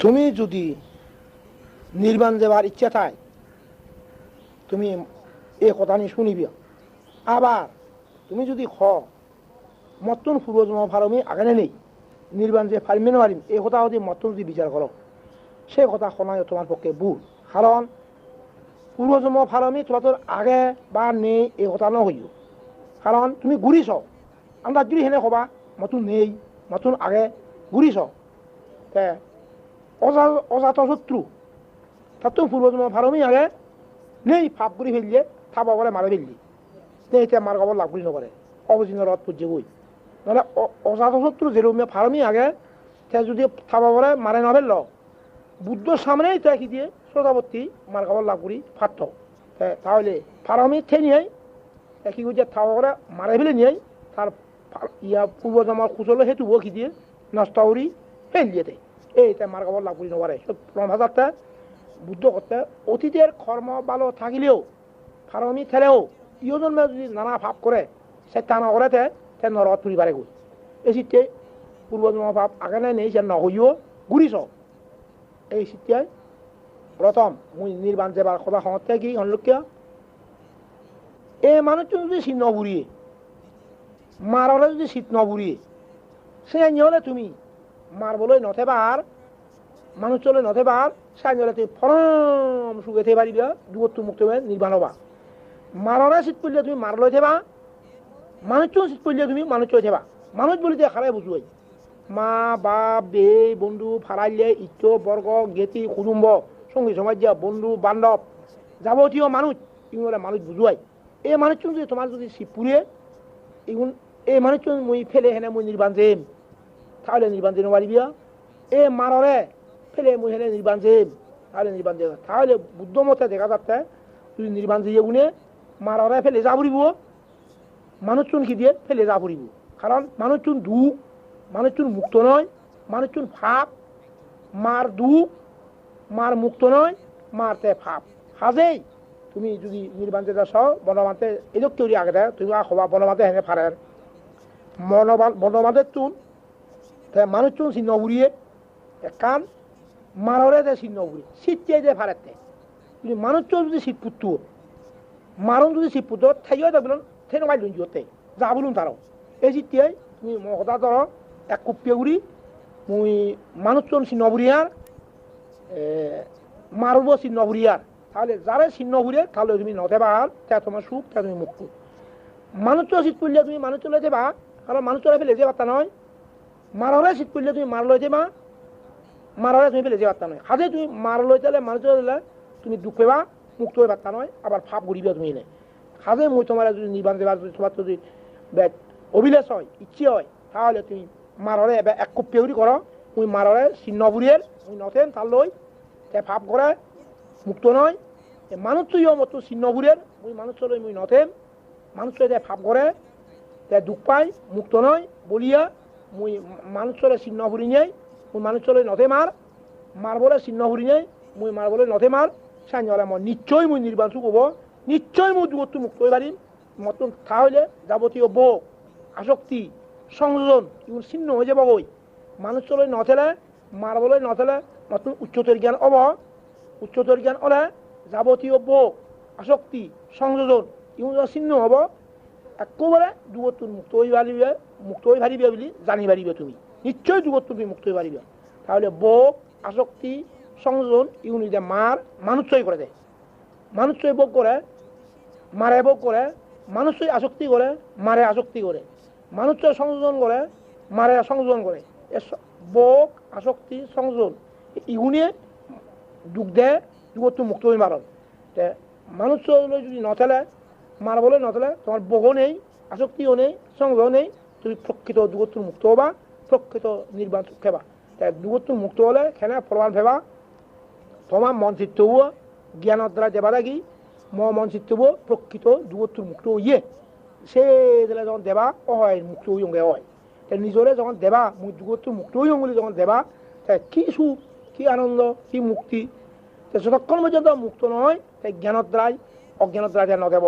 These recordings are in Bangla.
তুমি যদি নির্বাণ দেবার ইচ্ছা থাকে, তুমি এ কথা নিয়ে শুনিবি। আবার তুমি যদি খ, মতন পূর্বজন্ম ফারমি আগানে নেই, নির্বাণ যে ফারিমে মারিম এই কথা যদি মতন যদি বিচার করো, সে কথা শোনায় তোমার পক্ষে ভুল। কারণ পূর্বজন্ম ফারমি তোমার তোর আগে বা নেই এই কথা নহইও কারণ তুমি ঘুরিছ আমরা যদি হেনে কবা মতন নেই, মতন আগে ঘুরিছ তে অজাত শত্রু। তার তো পূর্বজন্ম ফারমি আগে নেই ফাপ করে ফেললে থাবা বলে মারে ফেললি। নেই এতিয়া মার খবর লাভ করি নকরে অবচিন্ন রথ পুজে বই নহলে অজাত শত্রু যেরকম ফারমি আগে তে যদি থাবা বলে মারে না নভেল বুদ্ধর সামনেই তে কি দিয়ে শ্রোতাবর্তী মার খবর লাভ করি ফাটত তাহলে ফারমি থে নিয়ে কি করছে থাবা করে মারে ফেলে নিয়ে তার ইয়া পূর্বজন্মার কুচলে সেইটো বকি দিয়ে, নষ্ট করি ফেল দিয়ে এই মার খবর লাভ করি নকরে ভাষাতে বুদ্ধ করতে অতীতের কর্ম ভালো থাকিলেও, ফারমি থেলেও ইয় যদি নানা ভাব করে সে টানা করে তে নরত ফুরি পারে গই এই সিটে পূর্বজন্ম ভাব আগে নাই নেই সে নহইও ঘুরিছ এই সিটিয়ায় প্রথম মুই নির্বাণ যাবার কথা সমতে কি অনলক্ষ্য, এই মানুষজন যদি শীত নবুরিয়ে মারলে যদি শীত নবুরিয়ে সে হলে তুমি মারবলৈ নথেবার মানুষ চলে নথেবার সাইনলে তুমি ফরম সুগে থে পারিবা দূরত্ব মুক্ত হয়ে নির্বাণ হবা। মাররে শীত পড়লে তুমি মার লই থেবা মানুষ শীত পড়লে তুমি মানুষ চলে থেবা। মানুষ বলিতে খারাই বুঝুয়াই মা, বাপ বে বন্ধু ফারাইলে ইষ্ট বর্গ, গেতি, কুটুম্ব, সঙ্গী সমাজ বন্ধু, বান্ধব, যাবতীয় মানুষ ইগুলো মানুষ বুঝুয়াই এই মানুষ যদি তোমার যদি শিবপুরে এই মানুষ মুই ফেলে হেনে মুই নির্বাণ যেম তাহলে নির্বাণ যেন পারিবিয়া এ মাররে ফেলে মুই হেনে নির্বাণ যেম তাহলে নির্বাণ যে তাহলে বুদ্ধ মতে দেখা যাচ্ছে যদি নির্বাণ দিয়ে গুনে মাররে ফেলে যা ফুরিব মানুষজন কি দিয়ে ফেলে যা ফুরিব কারণ মানুষজন দুঃখ মানুষজন মুক্ত নয় মানুষজন ফাপ মার দুঃখ মার মুক্ত নয় মারতে ফাপ হাজেই তুমি যদি নির্বাণতে যাস বনমাতে এদিক তৈরি আগে দেয় তুমি হবা বনমাতে হেনে ফারের মনবান বনমাতে তুন মানুষ চুন চিহ্ন উড়িয়ে কান মাররে যে চিহ্ন উড়ি শীতে যে ফারেতে যদি মানুষ চুন যদি শীত পুত্তু, মারণ যদি শীত পুত্র থাইও দেখবেন সেই যা বলুন তারও। এই শীতিয়াই তুমি মহদা ধর এক কুপিয়ে উড়ি, মুই মানুষ চুন চিহ্ন উড়িয়ার মারব চিহ্ন উড়িয়ার তাহলে যারে চিহ্ন ঘুরে তাহলে তুমি নথেবা আর, তা তোমার সুখ, তা তুমি মুক্ত মানুষ শীত করলে তুমি মানুষ চলে যাবা কারণ মানুষ চলে ফেলে যে বার্তা নয় মারলে শীত করলে তুমি মার লই যাবা মারলে তুমি ফেলে যে বার্তা নয়। হাজে তুমি মার লই চালে মানুষ চলে তুমি দুঃখ পেবা মুক্ত হয়ে বার্তা নয়, আবার ফাপ ঘুরিবা তুমি এনে। হাজে মই তোমার যদি নির্বাণ দেবা যদি তোমার যদি অভিলাষ হয়, ইচ্ছে হয়, তাহলে তুমি মারলে এবার এক কুপ পেউরি করো। মারলে চিহ্ন বুড়িয়ের, মুই নথেন তার লই ফাপ করে, মুক্ত নয়। মানুষ তো ইয় মতো চিহ্নগুরের মুই মানুষ চলে মুই নথেম মানুষ ভাব করে, তে দুঃখ পাই মুক্ত নয়, বলিয়া মুই মানুষ চলে চিহ্ন ঘুরি নেই মুই মানুষ চলে নথে মার মারবলে চিহ্ন ঘুরি নেই মুই মারবলে নথে মার সাইন হলে মই নিশ্চয় মুই নির্বাণ হব, নিশ্চয় মুই দূরত্ব মুক্ত হয়ে পারিম মতন তাহলে যাবতীয় বোক আসক্তি, সংযোজন এগুলো চিহ্ন হয়ে যাব গই মানুষ চলে নথেলে মারবলে নথেলে নতুন উচ্চতর জ্ঞান অব উচ্চতর জ্ঞান হলে যাবতীয় বোক আসক্তি, সংযোজন ইউজৰ চিহ্ন হ'ব। একেবাৰে দূৰত্ব মুক্ত হৈ পাৰিবে মুক্ত হৈ পাৰিবে বুলি জানি পাৰিবে তুমি। নিশ্চয় দূৰত্ব তুমি মুক্ত হৈ পাৰিবা তাহলে বোক, আসক্তি সংযোজন ইউনি যে মার মানুষই করে দেয় মানুষই ভোগ করে মারে ভোগ করে মানুষই আসক্তি করে মারে আসক্তি করে মানুষই সংযোজন করে মারে সংযোজন করে বোক, আসক্তি সংযোজন ইগুনে দুঃখ দেয় যুগতো মুক্ত হয়ে মারন তে মানুষ যদি নথেলে মারবলে নথেলে তোমার বগো নেই, আসক্তিও নেই সংগ্রহ নেই, তুমি প্রকৃত যুগত্বর মুক্ত হবা, প্রকৃত নির্বাণ খেবা। তাই যুগত্বর মুক্ত হলে খেনে ফলবান ফেবা তোমার মন চিত্ত হুয়া জ্ঞানের দ্বারা দেবা লাগি ম মন চিত্ত প্রকৃত যুগত্বর মুক্ত হইয়ে, সে দিলে যখন দেবা, অহয় মুক্ত হইয়ঙ্গে হয় তাই নিজরে যখন দেবা যুগত্বর মুক্ত হইয়ং বলে যখন দেবা, তাই কি সুখ, কি আনন্দ, কি মুক্তি? যতক্ষণ পর্যন্ত মুক্ত নয়, তাই জ্ঞানত দ্বারাই অজ্ঞানত দ্বারা জ্ঞান নদেব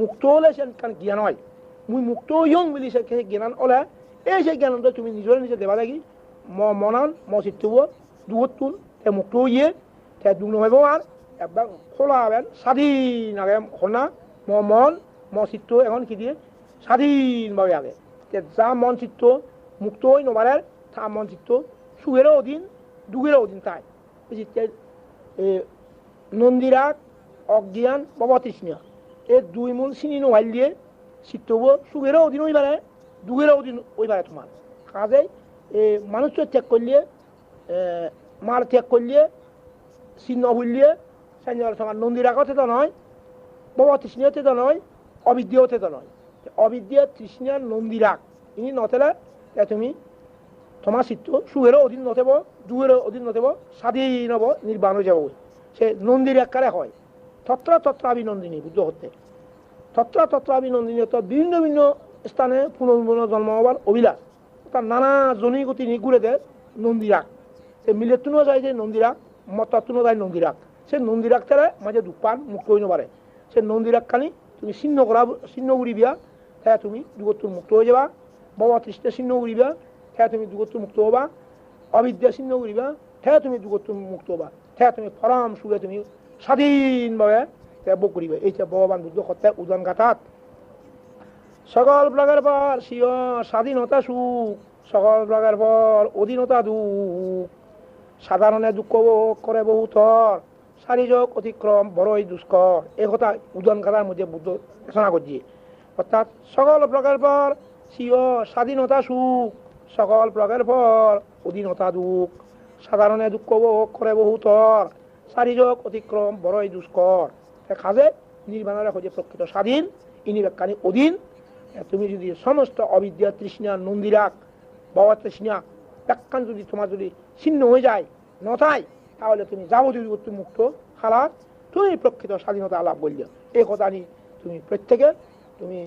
মুক্ত হলে সে জ্ঞান হয় মুই মুক্ত হইং বুলি সে জ্ঞান হলে এই সেই জ্ঞান তুমি নিজরে নিজে দেবা লাগি। ম মনান, ম চিত্তুব দুগতুন তে মুক্ত হইয়ে, তে দুগ্ন হইব আর একবার খোলা হবেন স্বাধীন আগে খোনা ম মন, ম চিত্ত এখন কি দিয়ে স্বাধীনভাবে আগে। তে যা মন চিত্ত মুক্ত হই নবারের তা মন চিত্ত সুখেরও অধীন দুগেরও অধীন তাই নন্দিরাগ অজ্ঞান, বাবা তৃষ্ণা। এই দুই মূল চিনি নোহাইল দিয়ে চিত্তব সুখেরও অধীন হই পারে দুগেরও অধীন হই পারে তোমার। কাজেই এই মানুষকে ত্যাগ করলে মার ত্যাগ করলে চিহ্ন ভুললে সাইন তোমার নন্দিরাগতে তো নয় বাবা তৃষ্ণাতে তো নয় অবিদ্যাতে তো নয়। অবিদ্যা তৃষ্ণার নন্দিরাগ, ইনি নতেলে তুমি তোমার চিত্ত সুখেরও অধীন নথেব দুয়েরও অধীন নথেব, স্বাধীন হব নির্বাণ যাব। সে নন্দীর এককারে হয়। তত্র তত্রাভিনন্দিনী বুদ্ধ হতে। তত্র তত্রাভিনন্দিনী তো বিভিন্ন বিভিন্ন স্থানে পুনর্পুন জন্ম হবার অভিলাষ। তার নানা জনী গতি নিগুড়ে দেয় সে মিলে তুনো যায় যে নন্দীরাগ তুনো যায় নন্দীরাগ। সে নন্দীরাগ তারা মাঝে দুপান মুক্ত হইতে পারে। সে নন্দীরাগ খানি তুমি ছিন্ন করা, ছিন্ন উড়িবিয়া তাই তুমি দুগত্তুর মুক্ত হয়ে যাবা। বাবা তৃষ্ণা ছিন্ন উড়িবা তাই তুমি দুগত্তুর মুক্ত হবা। অবিদ্যা ছিন্ন উড়িবা তাই তুমি দুগত্তুর মুক্ত হবা। তাই তুমি পরম সুখে তুমি স্বাধীনভাবে ভোগ করিবে। এইটা ভগবান বুদ্ধ সত্যায় উদন গাথাত সকল প্রকার পর স্বাধীনতা সুখ, সকল প্রকার পর অধীনতা দুঃখ। সাধারণে দুঃখ করে বহুতর শারীরিক অতিক্রম বড়ই দুষ্কর। এই কথা উদন গাথার মধ্যে বুদ্ধ ঘোষণা করছে। অর্থাৎ সকল প্রকার পর স্বাধীনতা সুখ, সকল প্রকার পর অধীনতা দুঃখ। সাধারণে দুঃখ ভোগ করে শারীরিক অতিক্রম বড়ই দুষ্কর। কাজে নির্বাণের হচ্ছে প্রকৃত স্বাধীন, ইনি ব্যাখ্যানি অধীন। তুমি যদি সমস্ত অবিদ্যা তৃষ্ণা নন্দিরাক বাবা তৃষ্ণা ব্যাখ্যান যদি তোমার যদি ছিন্ন হয়ে যায় নথায় তাহলে তুমি যাবতীয় বিপত্তি মুক্ত খালাস। তুমি প্রকৃত স্বাধীনতা লাভ করলে। এই কথা নিয়ে তুমি প্রত্যেকে, তুমি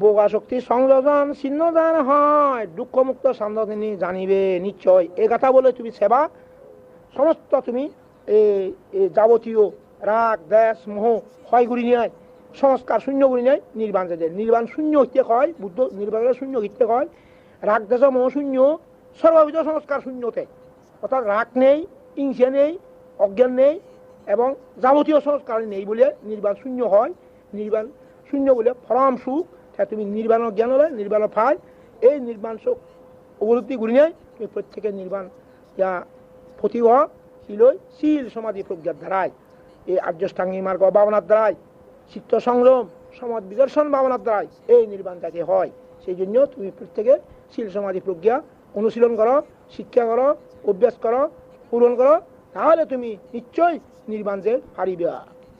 ভোগাশক্তি সংযোজন ছিন্নদান হয়। দুঃখমুক্ত সান্দানি জানিবে, নিশ্চয় এ কথা বলে তুমি সেবা, সমস্ত তুমি এই যাবতীয় রাগ, দেশ, মোহ ক্ষয় করি নেয় সংস্কার শূন্য করি নেয় নির্বাণ যে নির্বাণ শূন্য হইতে হয় বুদ্ধ নির্বাণের শূন্য হইতে হয় রাগ, দেশ, মোহ শূন্য, সর্ববিধ সংস্কার শূন্যতে। অর্থাৎ রাগ নেই, হিংসা নেই, অজ্ঞান নেই এবং যাবতীয় সংস্কার নেই বলে নির্বাণ শূন্য হয়। নির্বাণ শূন্য বলে ফরম সুখ তুমি নির্বাণের জ্ঞান হলে নির্বাণের ফাই এই নির্বাণ সুখ উপলব্ধি করি নেই, তুমি প্রত্যেকের নির্বাণ, ইয়া ফতিহ শিলই শিল সমাধি প্রজ্ঞার দ্বারাই এই আর্যষ্টাঙ্গী মার্গ ভাবনার দ্বারাই চিত্ত সংযম সমাজ বিদর্শন ভাবনার দ্বারাই এই নির্বাণ যাতে হয়। সেই জন্য তুমি প্রত্যেকে শিল সমাধি প্রজ্ঞা অনুশীলন করো, শিক্ষা করো, অভ্যাস করো, পূরণ করো, তাহলে তুমি নিশ্চয়ই নির্বাণ যে পারিবে